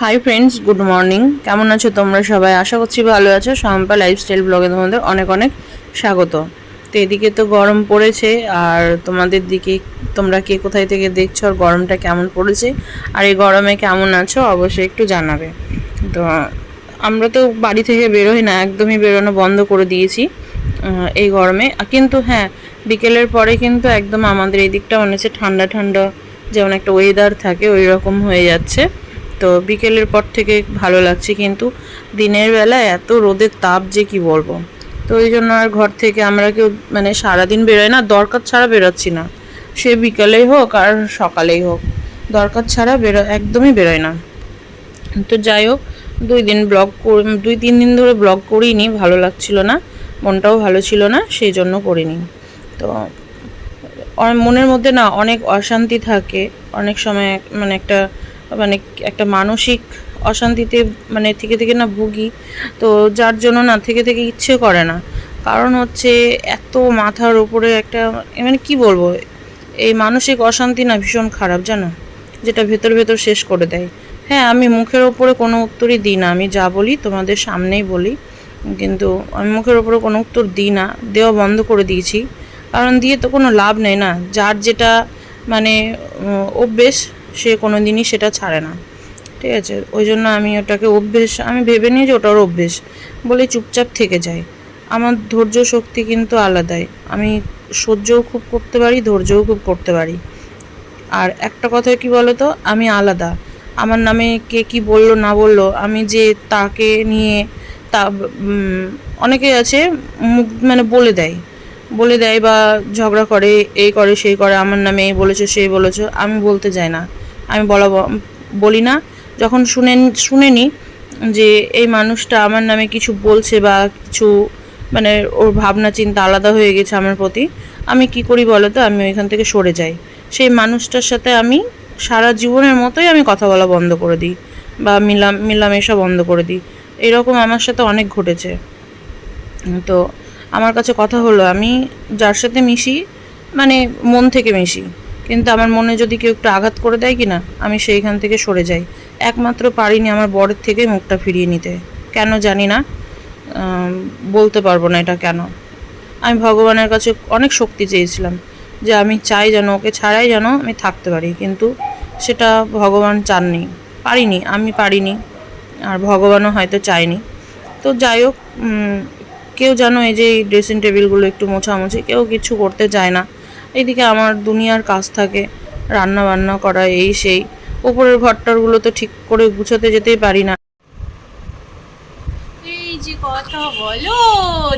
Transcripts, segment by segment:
Hi friends good morning কেমন আছো তোমরা সবাই? আশা করছি ভালো আছো। শাম্পা লাইফস্টাইল ব্লগে তোমাদের অনেক অনেক স্বাগত। তো এদিকে তো গরম পড়েছে, আর তোমাদের দিকে তোমরা কে কোথায় থেকে দেখছ আর গরমটা কেমন পড়েছে? আর এই গরমে কেমন আছো অবশ্যই একটু জানাবে। তো আমরা তো বাড়ি থেকে বেরোই না, একদমই বেরোনো বন্ধ করে দিয়েছি এই গরমে। কিন্তু হ্যাঁ বিকেলের পরে কিন্তু একদম আমাদের এই দিকটা মনে হচ্ছে ঠান্ডা ঠান্ডা যেমন একটা ওয়েদার থাকে ওই রকম হয়ে যাচ্ছে। তো বিকেলের পর থেকে ভালো লাগছে, কিন্তু দিনের বেলা এত রোদের তাপ যে কি বলব। তো ওই জন্য আর ঘর থেকে আমরা কেউ মানে সারাদিন বেরোয় না, দরকার ছাড়া বেরোচ্ছি না। সে বিকালেই হোক আর সকালেই হোক, দরকার ছাড়া বেরো, একদমই বেরোয় না। তো যাই হোক, দুই দিন ব্লগ দুই তিন দিন ধরে ব্লগ করিনি, ভালো লাগছিল না, মনটাও ভালো ছিল না, সেই জন্য করিনি। তো মনের মধ্যে না অনেক অশান্তি থাকে, অনেক সময় মানে একটা মানে একটা মানসিক অশান্তিতে মানে থেকে থেকে না ভুগি। তো যার জন্য না থেকে থেকে ইচ্ছে করে না। কারণ হচ্ছে এত মাথার উপরে একটা মানে কি বলব? এই মানসিক অশান্তি না ভীষণ খারাপ, জানো? যেটা ভেতর ভেতর শেষ করে দেয়। হ্যাঁ আমি মুখের ওপরে কোনো উত্তরই দিই না। আমি যা বলি তোমাদের সামনেই বলি। কিন্তু আমি মুখের ওপরে কোনো উত্তর দিই না। দেওয়া বন্ধ করে দিয়েছি। কারণ দিয়ে তো কোনো লাভ নেই না। যার যেটা মানে অভ্যেস সে কোনো দিনই সেটা ছাড়ে না। ঠিক আছে? ওই জন্য আমি ওটাকে অভ্যেস, আমি ভেবে নিই যে ওটার অভ্যেস। বলে চুপচাপ থেকে যাই আমার ধৈর্য শক্তি কিন্তু আলাদাই। আমি সহ্যও খুব করতে পারি, ধৈর্যও খুব করতে পারি। আর একটা কথা কি বলো তো আমি আলাদা। আমার নামে কে কি বলল, না বলল, আমি যে তাকে নিয়ে তা অনেকে আছে মুখ মানে বলে দেয়। বলে দেয় বা ঝগড়া করে, এই করে, সেই করে, আমার নামে এই বলেছ, সেই বলেছ, আমি বলতে যাই না। আমি বলা বলি না। যখন শুনে শুনে নিই যে এই মানুষটা আমার নামে কিছু বলছে বা কিছু মানে ওর ভাবনা, চিন্তা আলাদা হয়ে গেছে আমার প্রতি, আমি কি করি বলো তো? আমি ওইখান থেকে সরে যাই। সেই মানুষটার সাথে আমি সারা জীবনের মতোই আমি কথা বলা বন্ধ করে দিই বা মিলাম মিলামেশা বন্ধ করে দিই। এরকম আমার সাথে অনেক ঘটেছে। তো আমার কাছে কথা হলো, আমি যার সাথে মিশি মানে মন থেকে মিশি। কিন্তু আমার মনে যদি কেউ একটু আঘাত করে দেয় কি না আমি সেইখান থেকে সরে যাই। একমাত্র পারিনি আমার বরের থেকে মুখটা ফিরিয়ে নিতে। কেন জানি না বলতে পারব না এটা কেন। আমি ভগবানের কাছে অনেক শক্তি চেয়েছিলাম যে আমি চাই যেন ওকে ছাড়াই যেন আমি থাকতে পারি, কিন্তু সেটা ভগবান চাননি। পারিনি, আমি পারিনি, আর ভগবানও হয়তো চায়নি। তো যাই হোক কেউ যেন এই যে ড্রেসিং টেবিলগুলো একটু মোছামুছি, কেউ কিছু করতে চায় না। এইদিকে আমার দুনিয়ার কাজ থাকে রান্না বান্না করা, এই সেই। উপরের ঘরটারগুলো তো ঠিক করে গুছোতে যেতেই পারি না। এই যে কথা বলো,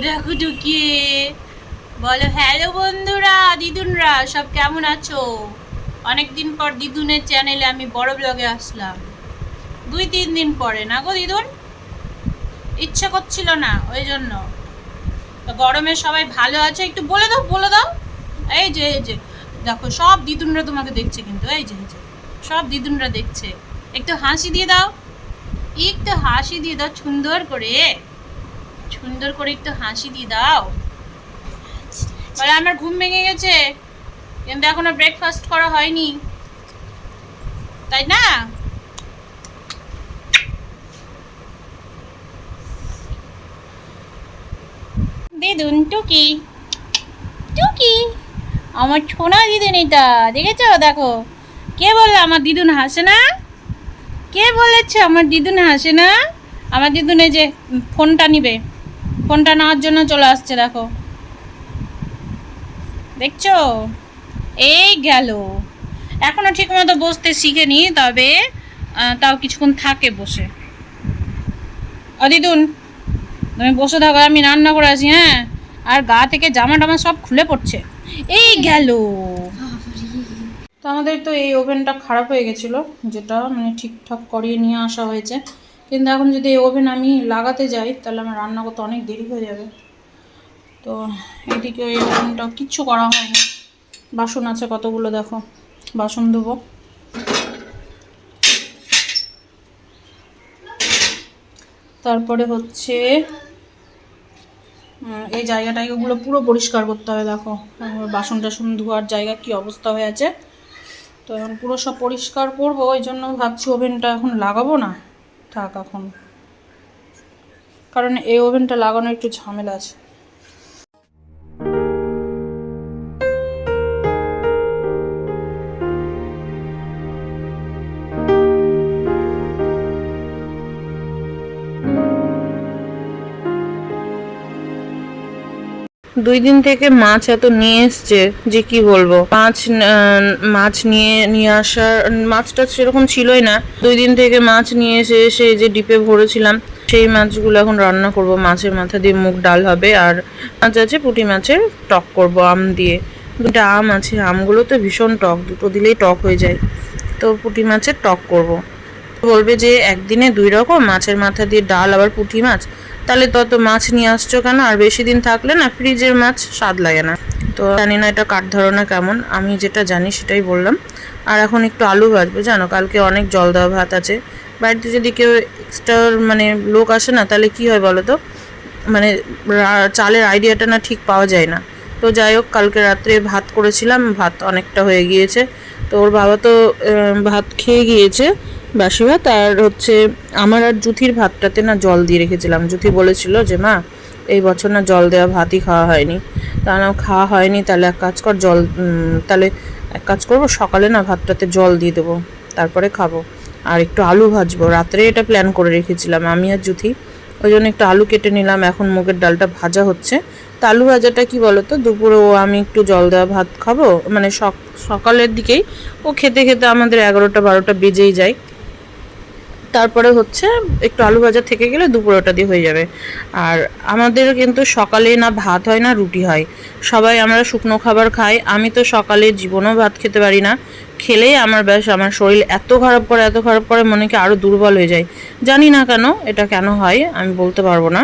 দেখো ঢুকিয়ে। বলো হ্যালো বন্ধুরা, দিদুনরা, সব কেমন আছো? অনেক দিন পর দিদুনের চ্যানেলে আমি বড় ব্লগে আসলাম। দুই, তিন দিন পরে, না গো দিদুন? ইচ্ছা করছিল না, ওই জন্য। গরমে সবাই ভালো আছে? একটু বলে দাও বলে দাও। এই যে এই যে, দেখো, সব দিদুনরা তোমাকে দেখছে কিন্তু, এই যে এই যে, সব দিদুনরা দেখছে। একটু হাসি দিয়ে দাও, একটু হাসি দিয়ে দাও, সুন্দর করে সুন্দর করে একটু হাসি দিয়ে দাও। বলে, আমার ঘুম ভেঙে গেছে। কিন্তু এখনও ব্রেকফাস্ট করা হয়নি। তাই না? দিদুন, টুকি। টুকি। আমার ছোনা দিদুন এটা দেখেছ? দেখো। কে বলল আমার দিদুন হাসে না? কে বলেছে আমার দিদুন হাসে না? আমার দিদুন এই যে ফোনটা নিবে। ফোনটা নেওয়ার জন্য চলে আসছে, দেখো। দেখছ? এই গেল। এখনও ঠিক মতো বসতে শিখেনি, তবে তাও কিছুক্ষণ থাকে বসে। ও দিদুন, তুমি বসে থাকো, আমি রান্না করে আসি হ্যাঁ? আর গা থেকে জামা টামা সব খুলে পড়ছে। এই গেল। তো আমাদের তো এই ওভেনটা খারাপ হয়ে গেছিল, যেটা মানে ঠিকঠাক করিয়ে নিয়ে আসা হয়েছে। কিন্তু এখন যদি এই ওভেন আমি লাগাতে যাই, তাহলে আমার রান্না করতে অনেক দেরি হয়ে যাবে। তো এদিকে ওই ওভেনটা কিচ্ছু করা হয়নি। বাসন আছে কতগুলো দেখো, বাসন ধোবো। তারপরে হচ্ছে এই জায়গাটা এগুলো পুরো পরিষ্কার করতে হবে, দেখো। বাসন টাসন ধোয়ার জায়গা কি অবস্থা হয়ে আছে। তো এখন পুরো সব পরিষ্কার করব, ওই জন্য ভাবছি ওভেনটা এখন লাগাবো না। থাক এখন। কারণ এই ওভেনটা লাগানো একটু ঝামেলা আছে। দুই দিন থেকে মাছ এত নিয়ে এসছে যে কি বলব? মাছ মাছ নিয়ে নিয়ে আসার, মাছটা সেরকম ছিলই না। দুই দিন থেকে মাছ নিয়ে এসে এসে যে ডিপে ভরেছিলাম, সেই মাছগুলো এখন রান্না করব। মাছের মাথা দিয়ে মুগ ডাল হবে আর মাছ আছে, পুঁটি মাছের টক করব, আম দিয়ে। দুটো আম আছে আমগুলো তো ভীষণ টক, দুটো দিলেই টক হয়ে যায়। তো পুঁটি মাছের টক করব। বলবে যে একদিনে দুই রকম, মাছের মাথা দিয়ে ডাল, আবার পুঁটি মাছ। তাহলে তত মাছ নিয়ে আসছো কেন? আর বেশি দিন থাকলে না ফ্রিজের মাছ স্বাদ লাগে না। তো জানি না এটা কাঠ ধারণা কেমন, আমি যেটা জানি সেটাই বললাম। আর এখন একটু আলু ভাজবো, জানো? কালকে অনেক জল দেওয়া ভাত আছে। বাড়িতে যদি কেউ এক্সট্রা মানে লোক আসে না, তাহলে কি হয় বলো তো? মানে চালের আইডিয়াটা না ঠিক পাওয়া যায় না। তো যাই হোক, কালকে রাত্রে ভাত করেছিলাম, ভাত অনেকটা হয়ে গিয়েছে। তো ওর বাবা তো ভাত খেয়ে গিয়েছে। বাসি ভাত আর হচ্ছে আমার আর জুথির ভাতটাতে না জল দিয়ে রেখেছিলাম। জুথি বলেছিল যে, মা, এই বছর না জল দেওয়া ভাতই খাওয়া হয়নি। তাহলে খাওয়া হয়নি। তাহলে এক কাজ কর, জল তাহলে এক কাজ করব, সকালে না ভাতটাতে জল দিয়ে দেবো, তারপরে খাব। আর একটু আলু ভাজবো। রাত্রে এটা প্ল্যান করে রেখেছিলাম, আমি আর জুথি। ওই জন্য একটু আলু কেটে নিলাম। এখন মুগের ডালটা ভাজা হচ্ছে। তা আলু ভাজাটা কি বলতো? দুপুরে ও আমি একটু জল দেওয়া ভাত খাব। মানে সক- সকালের দিকেই ও খেতে খেতে আমাদের এগারোটা, বারোটা বেজেই যায়। তারপরে হচ্ছে একটু আলু ভাজা থেকে গেলে দুপুরে ওটা দিয়ে হয়ে যাবে। আর আমাদের কিন্তু সকালে না ভাত হয় না রুটি হয়। সবাই আমরা শুকনো খাবার খাই। আমি তো সকালে জীবনেও ভাত খেতে পারি না। খেলেই আমার ব্যাস, আমার শরীর এত খারাপ করে, এত খারাপ করে মনে কি আরও দুর্বল হয়ে যায়। জানি না কেন এটা কেন হয়, আমি বলতে পারব না।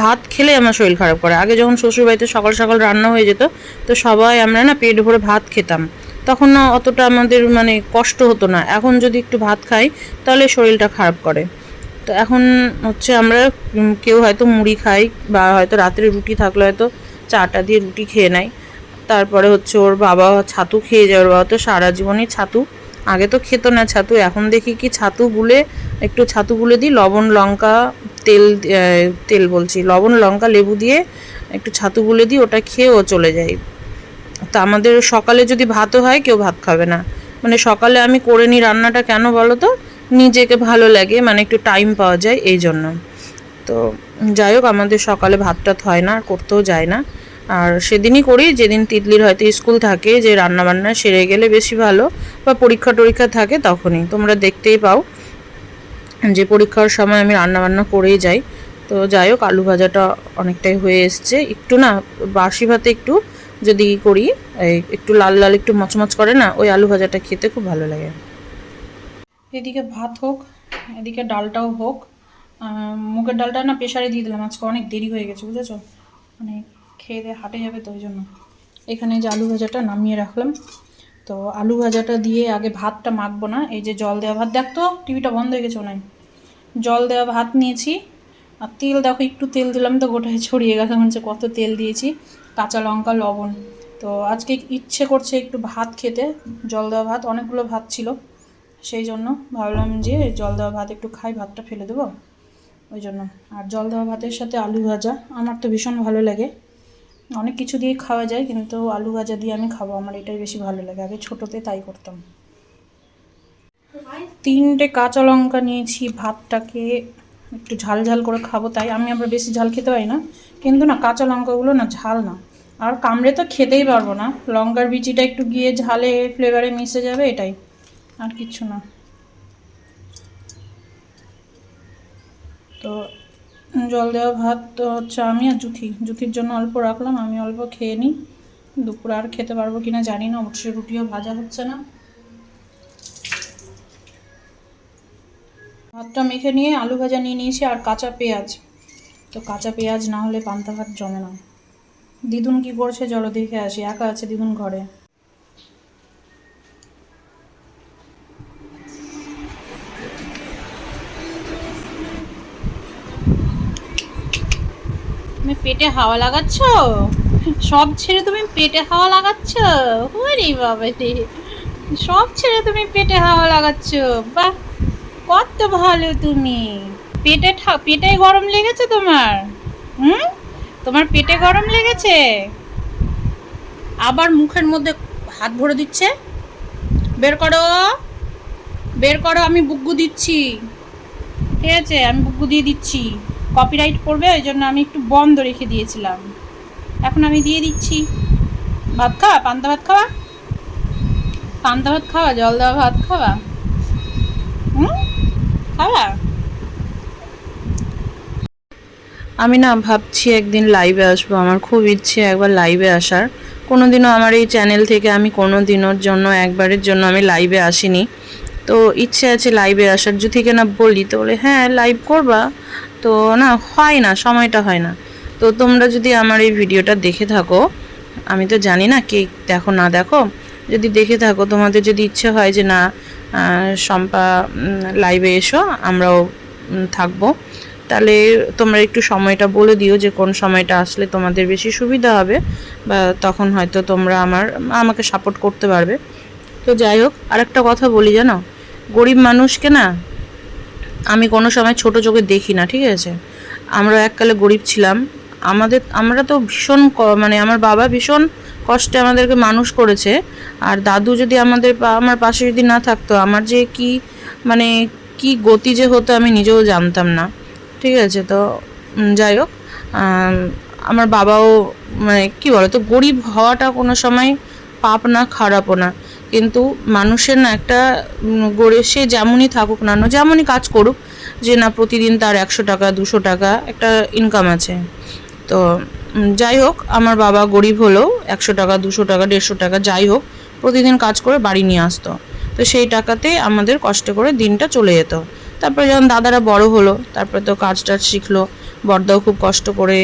ভাত খেলে আমার শরীর খারাপ করে। আগে যখন শ্বশুরবাড়িতে সকাল সকাল রান্না হয়ে যেত, তো সবাই আমরা না পেট ভরে ভাত খেতাম। তখন না অতটা আমাদের মানে কষ্ট হতো না। এখন যদি একটু ভাত খাই, তাহলে শরীরটা খারাপ করে। তো এখন হচ্ছে আমরা কেউ হয়তো মুড়ি খাই বা হয়তো রাত্রে রুটি থাকলে হয়তো চাটা দিয়ে রুটি খেয়ে নেয়। তারপরে হচ্ছে ওর বাবা ছাতু খেয়ে যায়, ওর বাবা তো সারা জীবনই ছাতু। আগে তো খেত না ছাতু, এখন দেখি কি ছাতু গুলে, একটু ছাতু গুলে দিই, লবণ, লঙ্কা, তেল তেল বলছি, লবণ, লঙ্কা, লেবু দিয়ে একটু ছাতু গুলে দিই, ওটা খেয়ে ও চলে যায়। তা আমাদের সকালে যদি ভাতও হয়, কেউ ভাত খাবে না। মানে সকালে আমি করে নিই রান্নাটা কেন বলো তো নিজেকে ভালো লাগে মানে একটু টাইম পাওয়া যায়, এই জন্য। তো যাই হোক, আমাদের সকালে ভাত টাত হয় না করতেও যায় না। আর সেদিনই করি, যেদিন তিতলির হয়তো স্কুল থাকে, যে রান্না বান্না সেরে গেলে বেশি ভালো, বা পরীক্ষা টরীক্ষা থাকে তখনই। তোমরা দেখতেই পাও যে পরীক্ষার সময় আমি রান্না বান্না করেই যাই। তো যাই হোক, আলু ভাজাটা অনেকটাই হয়ে এসছে। একটু না, বাসি ভাতে একটু যদি করি একটু লাল লাল, একটু মচমচ করে না, ওই আলু ভাজাটা খেতে খুব ভালো লাগে। এদিকে ভাত হোক, এদিকে ডালটাও হোক মুগের ডালটা না প্রেশারে দিয়ে দিলাম, আজকে অনেক দেরি হয়ে গেছে, বুঝেছ? মানে খেয়ে দিয়ে হাটে যাবে তো ওই জন্য। এখানে যে আলু ভাজাটা নামিয়ে রাখলাম, তো আলু ভাজাটা দিয়ে আগে ভাতটা মাখবো না, এই যে জল দেওয়া ভাত দেখতো টিভিটা বন্ধ হয়ে গেছে নাই জল দেওয়া ভাত নিয়েছি, আর তেল দেখো, একটু তেল দিলাম তো গোটায় ছড়িয়ে গেছে মনে হচ্ছে কত তেল দিয়েছি। কাঁচা লঙ্কা, লবণ। তো আজকে ইচ্ছে করছে একটু ভাত খেতে, জল দেওয়া ভাত, অনেকগুলো ভাত ছিল। সেই জন্য ভাবলাম যে জল দেওয়া ভাত একটু খাই, ভাতটা ফেলে দেবো। ওই জন্য। আর জল দেওয়া ভাতের সাথে আলু ভাজা, আমার তো ভীষণ ভালো লাগে। অনেক কিছু দিয়ে খাওয়া যায়, কিন্তু আলু ভাজা দিয়ে আমি খাব, আমার এটাই বেশি ভালো লাগে। আগে ছোটোতে তাই করতাম। তিনটে কাঁচা লঙ্কা নিয়েছি, ভাতটাকে একটু ঝাল ঝাল করে খাব, তাই। আমি আবার বেশি ঝাল খেতে পারি না। কিন্তু না, কাঁচা লঙ্কাগুলো না ঝাল না। আর কামড়ে তো খেতেই পারব না। লঙ্কার বিচিটা একটু গিয়ে ঝালে ফ্লেভারে মিশে যাবে এটাই। আর কিছু না। তো জল দেওয়া ভাত তো হচ্ছে আমি আর জুথি। জুথির জন্য অল্প রাখলাম, আমি অল্প খেয়ে নিই। দুপুরে আর খেতে পারব কিনা জানি না, উঠছে রুটিও ভাজা হচ্ছে না। ভাতটা মেখে নিয়ে আলু ভাজা নিয়ে নিয়েছি আর কাঁচা পেঁয়াজ। তো কাঁচা পেঁয়াজ না হলে পান্তা ভাত জমে না। দিদুন কি করছে? চলো দেখে আসি। একা আছে দিদুন ঘরে। তুমি পেটে হাওয়া লাগাচ্ছ? সব ছেড়ে তুমি পেটে হাওয়া লাগাচ্ছ? ওরে বাবা রে সব ছেড়ে তুমি পেটে হাওয়া লাগাচ্ছ। বাহ, কত ভালো তুমি। পেটে পেটে গরম লেগেছে তোমার। হুম? তোমার পেটে গরম লেগেছে? আবার মুখের মধ্যে হাত ভরে দিচ্ছে? বের করো। বের করো, আমি বুগ্গু দিচ্ছি। ঠিক আছে, আমি বুগ্গু দিয়ে দিচ্ছি। কপিরাইট পড়বে, ওই জন্য আমি একটু বন্ধ রেখে দিয়েছিলাম। এখন আমি দিয়ে দিচ্ছি। ভাত খাওয়া? পান্তা ভাত খাওয়া? পান্তা ভাত খাওয়া? জল দেওয়া ভাত খাওয়া? হুম? খাওয়া? আমি না ভাবছি একদিন লাইভে আসব, আমার খুব ইচ্ছে একবার লাইভে আসার। কোনোদিনও আমার এই চ্যানেল থেকে আমি কোনো দিনের জন্য, একবারের জন্য আমি লাইভে আসিনি। তো ইচ্ছে আছে লাইভে আসার, যদি না বলি তো বলে হ্যাঁ লাইভ করবা। তো না, হয় না, সময়টা হয় না। তো তোমরা যদি আমার এই ভিডিওটা দেখে থাকো, আমি তো জানি না কে দেখো না দেখো, যদি দেখে থাকো, তোমাদের যদি ইচ্ছে হয় যে না শম্পা লাইভে এসো, আমরাও থাকব। তাহলে তোমরা একটু সময়টা বলে দিও যে কোন সময়টা আসলে তোমাদের বেশি সুবিধা হবে বা তখন হয়তো তোমরা আমার, আমাকে সাপোর্ট করতে পারবে। তো যাই হোক আর একটা কথা বলি জানো? গরিব মানুষকে না, আমি কোনো সময় ছোট চোখে দেখি না, ঠিক আছে? আমরা এককালে গরিব ছিলাম। আমাদের, আমরা তো ভীষণ মানে আমার বাবা ভীষণ কষ্টে আমাদেরকে মানুষ করেছে। আর দাদু যদি আমাদের আমার পাশে যদি না থাকতো, আমার যে কি মানে কি গতি যে হতো আমি নিজেও জানতাম না। ঠিক আছে, তো যাই হোক আমার বাবাও মানে কি বলো তো গরিব হওয়াটা কোনো সময় পাপ না, খারাপও না। কিন্তু মানুষের না একটা গড়ে, সে যেমনই থাকুক না যেমনই কাজ করুক, যে না প্রতিদিন তার একশো টাকা, দুশো টাকা একটা ইনকাম আছে। তো যাই হোক, আমার বাবা গরিব হলেও একশো টাকা, দুশো টাকা, দেড়শো টাকা, যাই হোক, প্রতিদিন কাজ করে বাড়ি নিয়ে আসতো। তো সেই টাকাতে আমাদের কষ্ট করে দিনটা চলে যেত। তারপরে যখন দাদারা বড় হলো তারপরে তো কাজ টাজ শিখলো বড়দাও খুব কষ্ট করে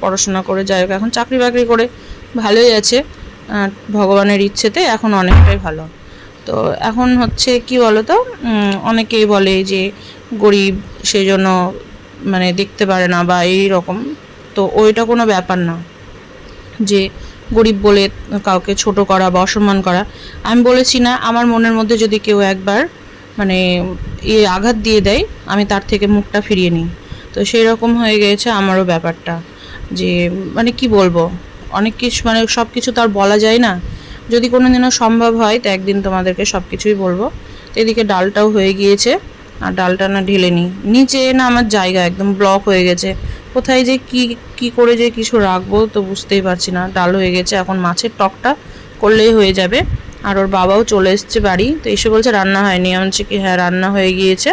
পড়াশোনা করে যাই হোক এখন চাকরি বাকরি করে ভালোই আছে। ভগবানের ইচ্ছেতে এখন অনেকটাই ভালো। তো এখন হচ্ছে কি বলতো উম, অনেকেই বলে যে গরিব সেই জন্য মানে দেখতে পারে না বা এই রকম। তো ওইটা কোনো ব্যাপার না। যে গরিব বলে কাউকে ছোট করা বা অসম্মান করা আমি বলেছি না আমার মনের মধ্যে যদি কেউ একবার মানে ইয়ে আঘাত দিয়ে দেয়, আমি তার থেকে মুখটা ফিরিয়ে নিই। তো সেই রকম হয়ে গিয়েছে আমারও ব্যাপারটা। যে মানে কি বলব? অনেক কিছু মানে সব কিছু তো আর বলা যায় না। যদি কোনো দিনও সম্ভব হয়, তো একদিন তোমাদেরকে সব কিছুই বলব। তো এদিকে ডালটাও হয়ে গিয়েছে, আর ডালটা না ঢেলে নিই। নিচে না আমার জায়গা, একদম ব্লক হয়ে গেছে। কোথায় যে কি কি করে যে কিছু রাখব তো বুঝতেই পারছি না। ডাল হয়ে গেছে, এখন মাছের টকটা করলেই হয়ে যাবে। আর ওর বাবাও চলে এসছে বাড়ি। তো এসে বলছে, রান্না হয়নি। আমি বলছি, কি হ্যাঁ রান্না হয়ে গিয়েছে।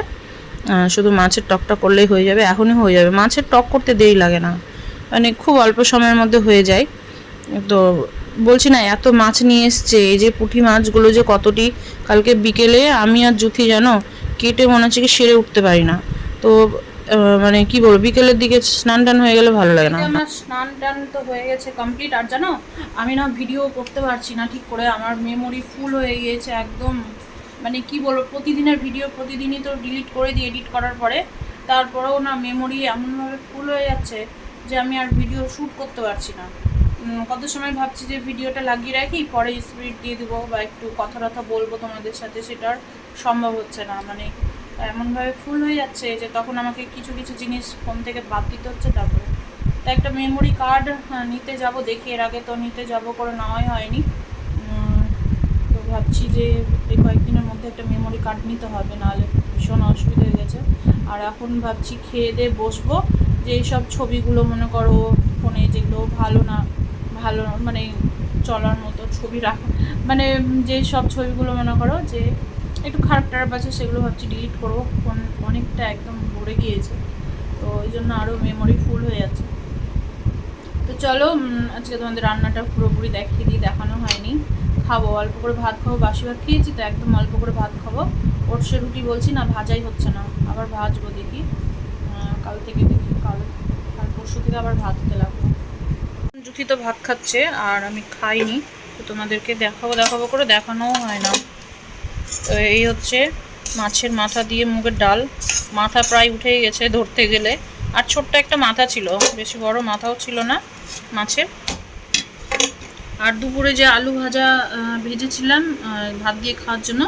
শুধু মাছের টকটা করলেই হয়ে যাবে, এখনই হয়ে যাবে। মাছের টক করতে দেরি লাগে না। মানে খুব অল্প সময়ের মধ্যে হয়ে যায়। তো বলছি, না, এত মাছ নিয়ে এসছে, এই যে পুঁটি মাছগুলো যে কতটি, কালকে বিকেলে আমি আর জুথি জানো, কেটে মনে হচ্ছে কি সেরে উঠতে পারি না। তো মানে কি বলব, বিকেলের দিকে স্নান টান হয়ে গেলে ভালো লাগে না। আমার স্নান টান তো হয়ে গেছে কমপ্লিট আর জানো, আমি না ভিডিও করতে পারছি না ঠিক করে, আমার মেমোরি ফুল হয়ে গিয়েছে একদম। মানে কি বলব, প্রতিদিনের ভিডিও প্রতিদিনই তো ডিলিট করে দিই এডিট করার পরে। তারপরেও না মেমোরি এমনভাবে ফুল হয়ে যাচ্ছে যে আমি আর ভিডিও শ্যুট করতে পারছি না। কত সময় ভাবছি যে ভিডিওটা লাগিয়ে রাখি, পরে স্পিড দিয়ে দেবো বা একটু কথা টথা বলব তোমাদের সাথে, সেটা আর সম্ভব হচ্ছে না। মানে এমনভাবে ফুল হয়ে যাচ্ছে যে তখন আমাকে কিছু কিছু জিনিস ফোন থেকে বাদ দিতে হচ্ছে তারপরে। তো একটা মেমোরি কার্ড নিতে যাব দেখি, এর আগে তো নিতে যাব করে নেওয়াই হয়নি। তো ভাবছি যে এই কয়েকদিনের মধ্যে একটা মেমোরি কার্ড নিতে হবে, নাহলে ভীষণ অসুবিধা হয়ে গেছে। আর এখন ভাবছি খেয়ে দিয়ে বসবো, যে এইসব ছবিগুলো মনে করো ফোনে যেগুলো ভালো না, ভালো মানে চলার মতো ছবি রাখা মানে যে সব ছবিগুলো মনে করো যে একটু খারাপ টারাপ আছে, সেগুলো ভাবছি ডিলিট করব। ফোন অনেকটা একদম ভরে গিয়েছে। তো ওই জন্য আরও মেমোরি ফুল হয়ে যাচ্ছে। তো চলো আজকে তোমাদের রান্নাটা পুরোপুরি দেখিয়ে দিই, দেখানো হয়নি। খাব, অল্প করে ভাত খাব, বাসি ভাত খেয়েছি তো একদম অল্প করে ভাত খাব। ওটসে রুটি বলছি না, ভাজাই হচ্ছে না। আবার ভাজবো দেখি। কাল থেকে দেখি, কাল কাল পরশু থেকে আবার ভাজতে লাগবো। জুথি তো ভাত খাচ্ছে, আর আমি খাইনি। তো তোমাদেরকে দেখাবো দেখাবো করে দেখানোও হয় না। তো এই হচ্ছে মাছের মাথা দিয়ে মুগের ডাল। মাথা প্রায় উঠেই গেছে ধরতে গেলে। আর ছোট্ট একটা মাথা ছিল, বেশি বড় মাথাও ছিল না মাছের। আর দুপুরে যে আলু ভাজা ভেজেছিলাম ভাত দিয়ে খাওয়ার জন্য,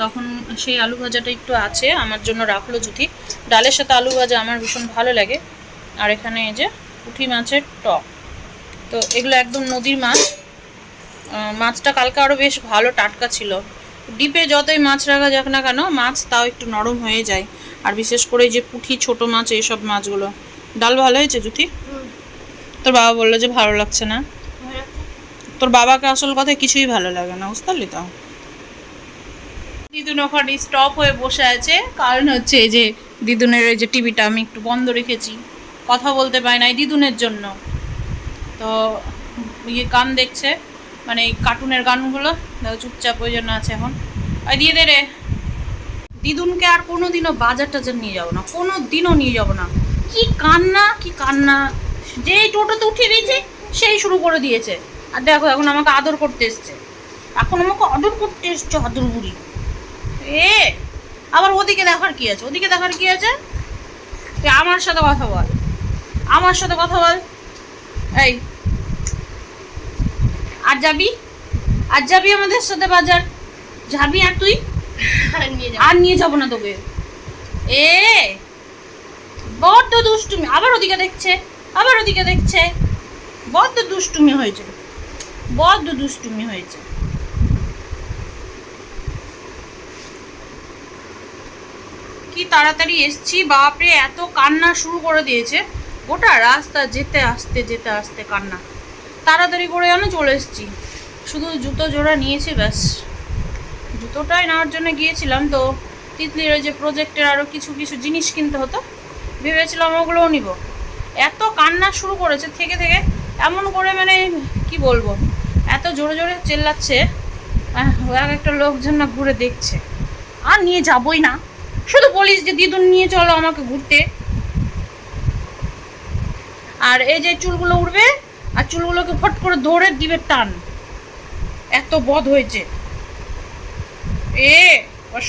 তখন সেই আলু ভাজাটা একটু আছে, আমার জন্য রাখল জুথি ডালের সাথে আলু ভাজা আমার ভীষণ ভালো লাগে। আর এখানে এই যে পুঁটি মাছের টক। তো এগুলো একদম নদীর মাছ। মাছটা কালকে আরও বেশ ভালো টাটকা ছিল। ডিপে যতই মাছ রাখা যাক না কেন মাছ তাও একটু নরম হয়ে যায়। আর বিশেষ করে যে পুঁটি ছোট মাছ এইসব মাছগুলো। ডাল ভালো হয়েছে জুথি তোর বাবা বলল যে ভালো লাগছে না। তোর বাবাকে আসল কথা কিছুই ভালো লাগে না বুঝতে পারলি তো? দিদুন ওখানে স্টপ হয়ে বসে আছে। কারণ হচ্ছে এই যে দিদুনের ওই যে টিভিটা আমি একটু বন্ধ রেখেছি। কথা বলতে পারি না এই দিদুনের জন্য। তো ইয়ে কান দেখছে। মানে এই কার্টুনের গানগুলো। চুপচাপ ওই জন্য আছে এখন। আর দিয়ে দে রে। দিদুনকে আর কোনো দিনও বাজার টাজার নিয়ে যাব না। কোনো দিনও নিয়ে যাব না। কি কান্না কি কান্না। যেই টোটোতে উঠিয়ে দিয়েছে, সেই শুরু করে দিয়েছে। আর দেখো, এখন আমাকে আদর করতে এসছে। এখন আমাকে আদর করতে এসছে আদর বুড়ি। এ, আবার ওদিকে দেখার কি আছে? ওদিকে দেখার কি আছে? আমার সাথে কথা বল। আমার সাথে কথা বল। এই আর যাবি? আর যাবি আমাদের সাথে বাজার? যাবি আর তুই? আর নিয়ে যাব। না তোকে। এ বড্ড দুষ্টুমি। আবার ওদিকে দেখছে আবার ওদিকে দেখছে। বড্ড দুষ্টুমি হয়েছে। বড্ড দুষ্টুমি হয়েছে। কি তাড়াতাড়ি এসছি বাপরে এত কান্না শুরু করে দিয়েছে। গোটা রাস্তা যেতে আসতে যেতে আসতে কান্না। তাড়াতাড়ি করে যেন চলে এসেছি। শুধু জুতো জোড়া নিয়েছি, ব্যাস। জুতোটাই নেওয়ার জন্য গিয়েছিলাম তো। তিতলির ওই যে প্রজেক্টের আরও কিছু কিছু জিনিস কিনতে হতো। ভেবেছিলাম ওগুলোও নিব। এত কান্না শুরু করেছে থেকে থেকে, এমন করে মানে কি বলব? এত জোরে জোরে চেল্লাচ্ছে এক একটা লোকজন না ঘুরে দেখছে। আর নিয়ে যাবই না। শুধু বলিস যে, দিদুন, নিয়ে চলো আমাকে ঘুরতে। আর এই যে চুলগুলো উঠবে আর চুলগুলোকে ফট করে ধরে দিবে টান। এত বধ হয়েছে। এ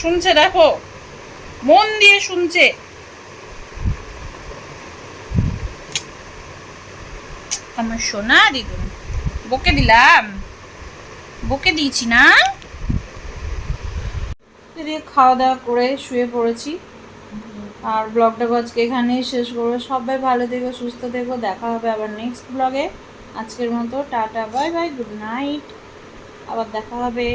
শুনছে, দেখো। মন দিয়ে শুনছে। আমার সোনা দিদুন বকে দিলাম। বকে দিয়েছি না? খাওয়া দাওয়া করে শুয়ে পড়েছি। আর ব্লগটাকে আজকে এখানেই শেষ করব। সবাই ভালো থেকো, সুস্থ থেকো। দেখা হবে আবার নেক্সট ব্লগে আজকের মতো tata bye bye good night. আবার দেখা হবে।